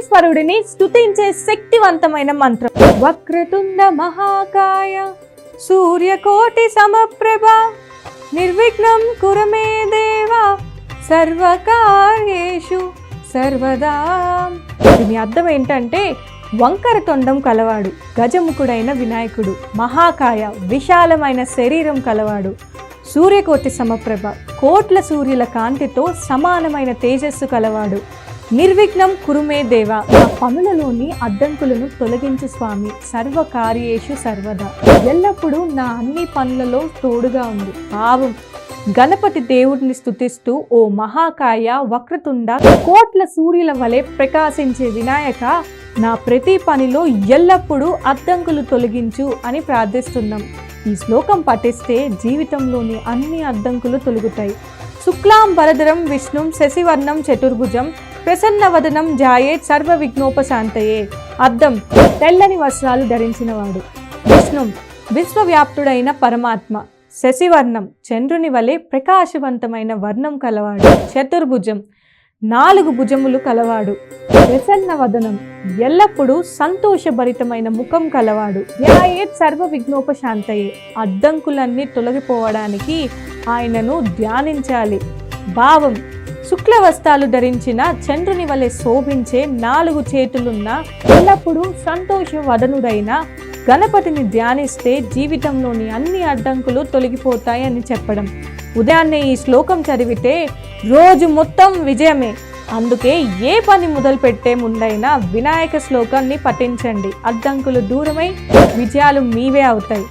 విఘ్నేశ్వరుడిని స్తుతించే శక్తివంతమైన మంత్రం. వక్రతుండ మహాకాయ సూర్యకోటి సమప్రభ నిర్విఘ్నం కురమే దేవా సర్వకార్యేషు సర్వదా. దీని అర్థం ఏంటంటే వంకర తొండం కలవాడు గజముఖుడైన వినాయకుడు మహాకాయ విశాలమైన శరీరం కలవాడు సూర్యకోటి సమప్రభ కోట్ల సూర్యుల కాంతితో సమానమైన తేజస్సు కలవాడు. నిర్విఘ్నం కురుమే దేవ నా పనులలోని అడ్డంకులను తొలగించు స్వామి సర్వకార్యేషు సర్వదా. ఎల్లప్పుడూ నా అన్ని పనులలో తోడుగా ఉంది భావం గణపతి దేవుడిని స్తుతిస్తూ ఓ మహాకాయ వక్రతుండ కోట్ల సూర్యుల వలె ప్రకాశించే వినాయక నా ప్రతి పనిలో ఎల్లప్పుడూ అడ్డంకులు తొలగించు అని ప్రార్థిస్తున్నాం. ఈ శ్లోకం పఠిస్తే జీవితంలోని అన్ని అడ్డంకులు తొలగుతాయి. శుక్లాం వరధరం విష్ణుం శశివర్ణం చతుర్భుజం ప్రసన్నవదనం జాయేత్ సర్వ విఘ్నోపశాంతయే అర్థం తెల్లని వస్త్రాలు ధరించినవాడు. విష్ణుం విశ్వవ్యాప్తుడైన పరమాత్మ. శశివర్ణం చంద్రుని వలె ప్రకాశవంతమైన వర్ణం కలవాడు. చతుర్భుజం నాలుగు భుజములు కలవాడు. ప్రసన్న వదనం ఎల్లప్పుడూ సంతోషభరితమైన ముఖం కలవాడు. యాయేత్ సర్వ విఘ్నోపశాంతయే అడ్డంకులన్నీ తొలగిపోవడానికి ఆయనను ధ్యానించాలి. భావం శుక్ల వస్త్రాలు ధరించిన చంద్రుని వలె శోభించే నాలుగు చేతులున్న ఎల్లప్పుడూ సంతోష వదనుడైన గణపతిని ధ్యానిస్తే జీవితంలోని అన్ని అడ్డంకులు తొలగిపోతాయని చెప్పడం. ఉదయాన్నే ఈ శ్లోకం చదివితే రోజు మొత్తం విజయమే. అందుకే ఏ పని మొదలు పెట్టే ముందైనా వినాయక శ్లోకాన్ని పఠించండి. అడ్డంకులు దూరమై విజయాలు మీవే అవుతాయి.